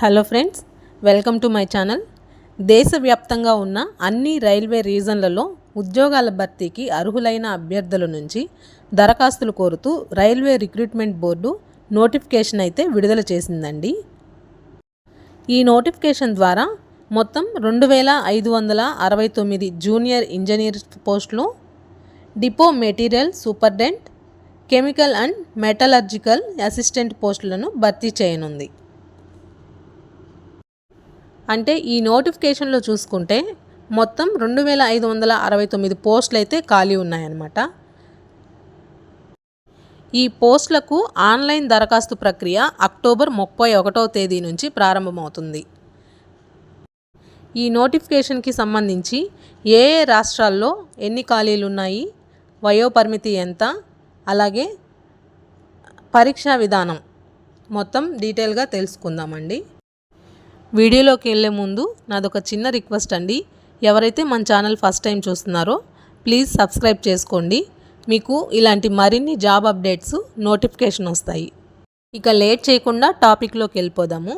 Hello friends welcome to my channel. దేశవ్యాప్తంగా ఉన్న అన్ని రైల్వే రీజన్లలో ఉద్యోగాల భర్తీకి అర్హులైన అభ్యర్థుల నుంచి దరఖాస్తులు కోరుతూ రైల్వే రిక్రూట్మెంట్ బోర్డు నోటిఫికేషన్ అయితే విడుదల చేసిందండి. ఈ నోటిఫికేషన్ ద్వారా మొత్తం రెండు వేల ఐదు వందల అరవై తొమ్మిది జూనియర్ ఇంజనీర్ పోస్టులు depot material superintendent chemical and metallurgical assistant పోస్టులను భర్తీ చేయనుంది. అంటే ఈ నోటిఫికేషన్లో చూసుకుంటే మొత్తం రెండు వేల ఐదు వందల అరవై తొమ్మిది పోస్టులు అయితే ఖాళీ ఉన్నాయన్నమాట. ఈ పోస్టులకు ఆన్లైన్ దరఖాస్తు ప్రక్రియ అక్టోబర్ ముప్పై ఒకటో తేదీ నుంచి ప్రారంభమవుతుంది. ఈ నోటిఫికేషన్కి సంబంధించి ఏ ఏ రాష్ట్రాల్లో ఎన్ని ఖాళీలు ఉన్నాయి వయోపరిమితి ఎంత అలాగే పరీక్షా విధానం మొత్తం డీటెయిల్గా తెలుసుకుందామండి. వీడియోలోకి వెళ్ళే ముందు నాదొక చిన్న రిక్వెస్ట్ అండి. ఎవరైతే మన ఛానల్ ఫస్ట్ టైం చూస్తున్నారో ప్లీజ్ సబ్స్క్రైబ్ చేసుకోండి. మీకు ఇలాంటి మరిన్ని జాబ్ అప్డేట్స్ నోటిఫికేషన్ వస్తాయి. ఇక లేట్ చేయకుండా టాపిక్లోకి వెళ్ళిపోదాము.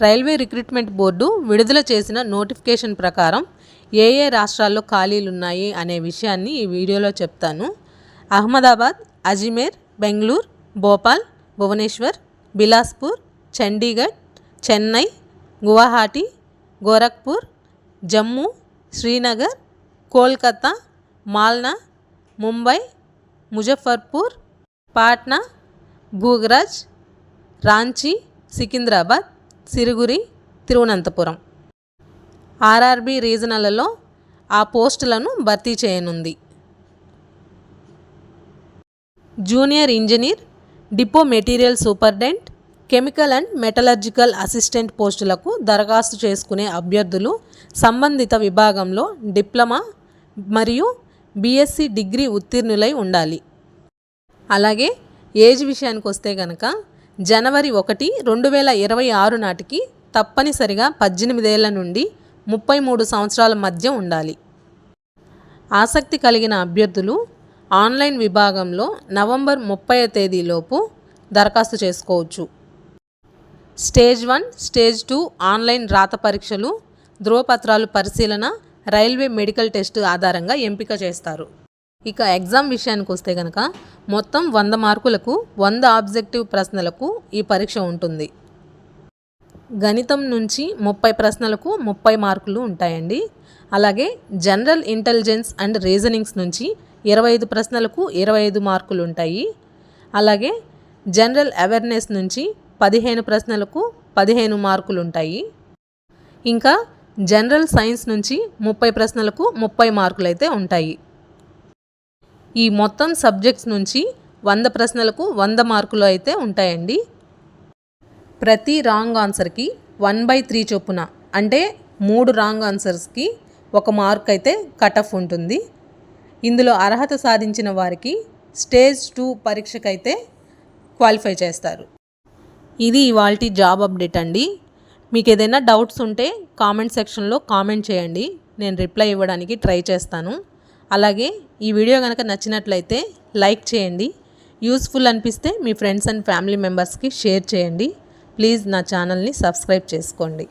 రైల్వే రిక్రూట్మెంట్ బోర్డు విడుదల చేసిన నోటిఫికేషన్ ప్రకారం ఏ ఏ రాష్ట్రాల్లో ఖాళీలు ఉన్నాయి అనే విషయాన్ని ఈ వీడియోలో చెప్తాను. అహ్మదాబాద్ అజ్మేర్ బెంగళూరు భోపాల్ భువనేశ్వర్ బిలాస్పూర్ చండీగఢ్ చెన్నై గువాహటి గోరఖ్పూర్ జమ్మూ శ్రీనగర్ కోల్కతా మాల్నా ముంబై ముజఫర్పూర్ పాట్నా భూగరాజ్ రాంచీ సికింద్రాబాద్ సిరుగురి తిరువనంతపురం. ఆర్ఆర్బి రీజనలలో ఆ పోస్టులను భర్తీ చేయనుంది. Junior engineer depot material superintendent chemical and metallurgical assistant పోస్టులకు దరఖాస్తు చేసుకునే అభ్యర్థులు సంబంధిత విభాగంలో డిప్లొమా మరియు బీఎస్సీ డిగ్రీ ఉత్తీర్ణులై ఉండాలి. అలాగే ఏజ్ విషయానికి వస్తే కనుక జనవరి ఒకటి రెండు వేల ఇరవై ఆరు నాటికి తప్పనిసరిగా పద్దెనిమిదేళ్ళ నుండి ముప్పై మూడు సంవత్సరాల మధ్య ఉండాలి. ఆసక్తి కలిగిన అభ్యర్థులు ఆన్లైన్ విభాగంలో నవంబర్ ముప్పై తేదీలోపు దరఖాస్తు చేసుకోవచ్చు. Stage one stage two online రాత పరీక్షలు ధ్రువపత్రాలు పరిశీలన రైల్వే మెడికల్ టెస్ట్ ఆధారంగా ఎంపిక చేస్తారు. ఇక ఎగ్జామ్ విషయానికి వస్తే కనుక మొత్తం వంద మార్కులకు వంద ఆబ్జెక్టివ్ ప్రశ్నలకు ఈ పరీక్ష ఉంటుంది. గణితం నుంచి ముప్పై ప్రశ్నలకు ముప్పై మార్కులు ఉంటాయండి. అలాగే జనరల్ ఇంటెలిజెన్స్ అండ్ రీజనింగ్స్ నుంచి ఇరవై ఐదు ప్రశ్నలకు ఇరవై ఐదు మార్కులు ఉంటాయి. అలాగే జనరల్ అవేర్నెస్ నుంచి పదిహేను ప్రశ్నలకు పదిహేను మార్కులు ఉంటాయి ఇంకా జనరల్ సైన్స్ నుంచి ముప్పై ప్రశ్నలకు ముప్పై మార్కులు అయితే ఉంటాయి. ఈ మొత్తం సబ్జెక్ట్స్ నుంచి వంద ప్రశ్నలకు వంద మార్కులు అయితే ఉంటాయండి. ప్రతి రాంగ్ ఆన్సర్కి వన్ బై త్రీ చొప్పున అంటే మూడు రాంగ్ ఆన్సర్స్కి ఒక మార్క్ అయితే కట్ ఆఫ్ ఉంటుంది. ఇందులో అర్హత సాధించిన వారికి స్టేజ్ టూ పరీక్షకైతే క్వాలిఫై చేస్తారు. ఇది ఇవాళ జాబ్ అప్డేట్ అండి. మీకు ఏదైనా డౌట్స్ ఉంటే కామెంట్ సెక్షన్లో కామెంట్ చేయండి. నేను రిప్లై ఇవ్వడానికి ట్రై చేస్తాను. అలాగే ఈ వీడియో కనుక నచ్చినట్లయితే లైక్ చేయండి. యూస్ఫుల్ అనిపిస్తే మీ ఫ్రెండ్స్ అండ్ ఫ్యామిలీ మెంబర్స్కి షేర్ చేయండి. ప్లీజ్ నా ఛానల్ని సబ్స్క్రైబ్ చేసుకోండి.